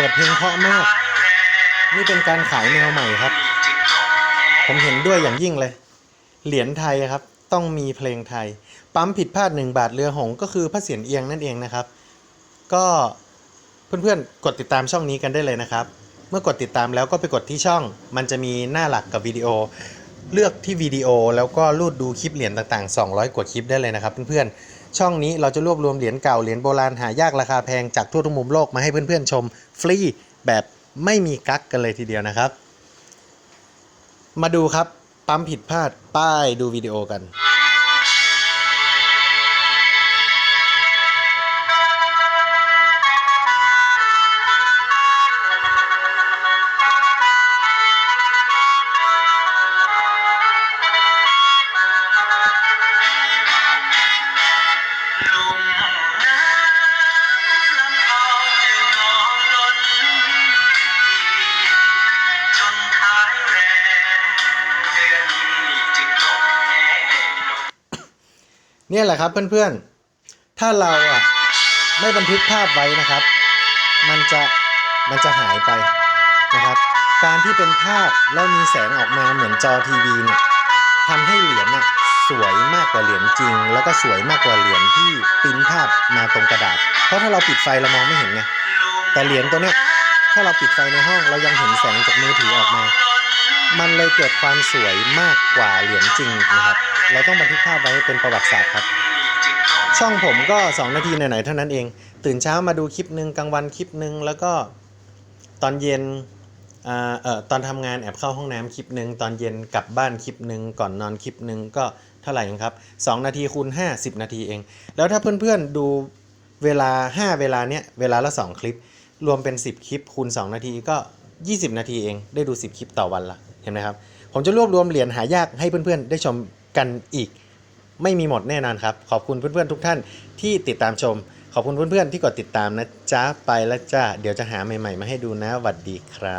ปิดเพลงเพราะมาก นี่เป็นการขายแนวใหม่ครับ ผมเห็นด้วยอย่างยิ่งเลย เหรียญไทยครับ ต้องมีเพลงไทย ปั๊มผิดพลาด 1 บาทเรือหงก็คือพระเสียรเอียงนั่นเองนะครับ ก็เพื่อนๆ กดติดตามช่องนี้กันได้เลยนะครับ เมื่อกดติดตามแล้วก็ไปกดที่ช่อง มันจะมีหน้าหลักกับวิดีโอ เลือกที่วิดีโอแล้วก็รูดดูคลิปเหรียญต่างๆ 200 กว่าคลิปได้เลยนะครับเพื่อนๆ ช่องนี้เราจะรวบรวมเหรียญเก่าเหรียญโบราณหายากราคาแพงจากทั่วทุกมุมโลกมาให้เพื่อนๆชมฟรีแบบไม่มีกั๊กกันเลยทีเดียวนะครับ มาดูครับปั๊มผิดพลาดป้ายดูวิดีโอกัน เนี่ยแหละครับเพื่อนๆ ถ้าเราอะไม่บันทึกภาพไว้นะครับ มันจะมันจะหายไปนะครับ การที่เป็นภาพแล้วมีแสงออกมาเหมือนจอทีวีเนี่ยทำให้เหรียญน่ะสวยมากกว่าเหรียญจริง แล้วก็สวยมากกว่าเหรียญที่ปิ้นภาพมาตรงกระดาษ เพราะถ้าเราปิดไฟเรามองไม่เห็นไงแต่เหรียญตัวเนี้ยถ้าเราปิดไฟในห้องเรายังเห็นแสงจากมือถือออกมา มันเลยเกิดความสวยมากกว่าเหรียญจริงนะครับ เราต้องบันทึกภาพไว้เป็นประวัติศาสตร์ครับ ช่องผมก็ 2 นาทีไหนๆเท่านั้นเอง ตื่นเช้ามาดูคลิปหนึ่งกลางวันคลิปหนึ่งแล้วก็ตอนเย็นอเอ่อตอนทำงานแอบเข้าห้องน้ำคลิปหนึ่งตอนเย็นกลับบ้านคลิปหนึ่งก่อนนอนคลิปหนึ่งก็เท่าไหร่เองครับ 2 นาทีคูณ5 10 นาทีเอง แล้วถ้าเพื่อนๆดูเวลา 5 เวลาเนี้ยเวลาละ 2 คลิป รวมเป็น 10 คลิปคูณ 2 นาทีก็ 20 นาทีเอง ได้ดู 10 คลิปต่อวันละ เห็นไหมครับ ผมจะรวบรวมเหรียญหายากให้เพื่อนๆ ได้ชมกันอีก ไม่มีหมดแน่นอนครับ ขอบคุณเพื่อนๆทุกท่านที่ติดตามชม ขอบคุณเพื่อนๆที่กดติดตามนะจ้าไปแล้วจ้าเดี๋ยวจะหาใหม่ๆ มาให้ดูนะหวัดดีครับ